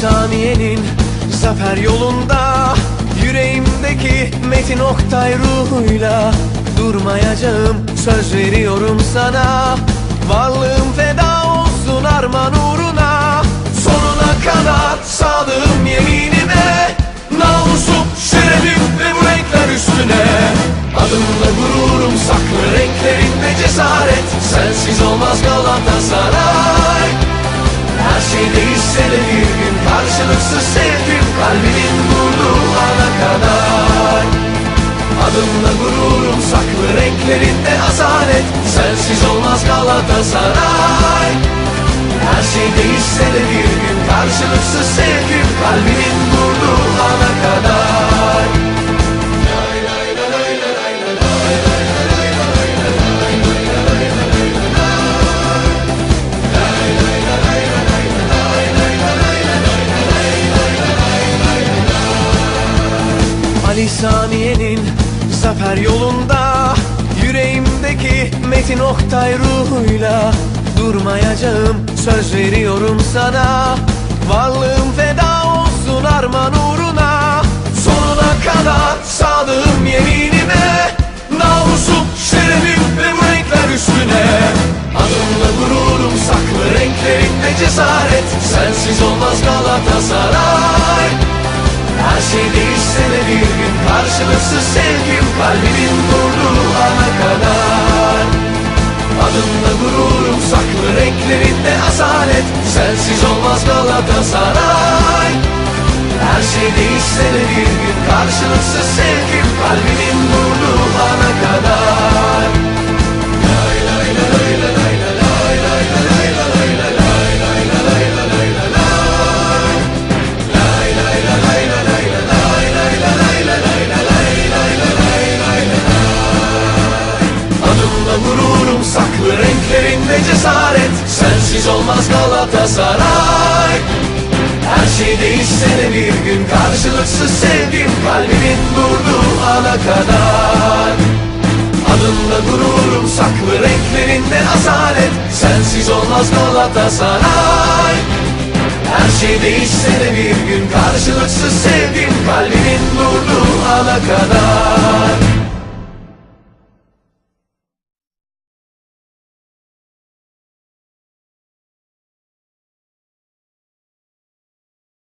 saniyenin zafer yolunda Yüreğimdeki Metin Oktay ruhuyla Durmayacağım söz veriyorum sana. Varlığım feda olsun arman uğruna Sonuna kadar sadığım yeminime. Namusum, şerefim ve bu renkler üstüne. Adımla gururum saklı renklerinde cesaret. Sensiz olmaz Galatasaray her şey değişse de bir gün karşılıksız sevgim Kalbimin vurduğu ana kadar. Adımla gururum saklı renklerinde asalet. Sensiz olmaz Galatasaray. Her şey değişse de bir gün karşılıksız sevgim Kalbimin Ali Samiye'nin zafer yolunda Yüreğimdeki Metin Oktay ruhuyla Durmayacağım söz veriyorum sana. Varlığım feda olsun arman uğruna Sensiz olmaz Galatasaray Her şey değişse de bir gün karşılıksız sevgim Kalbimin vurduğu ana kadar Adımla gururum saklı renklerinde cesaret Sensiz olmaz Galatasaray. Her şey değişse de bir gün karşılıksız sevgim Kalbimin durduğu ana kadar. Adımla gururum saklı renklerinde asalet Sensiz olmaz Galatasaray. Her şey değişse de bir gün karşılıksız sevgim Kalbimin durduğu ana kadar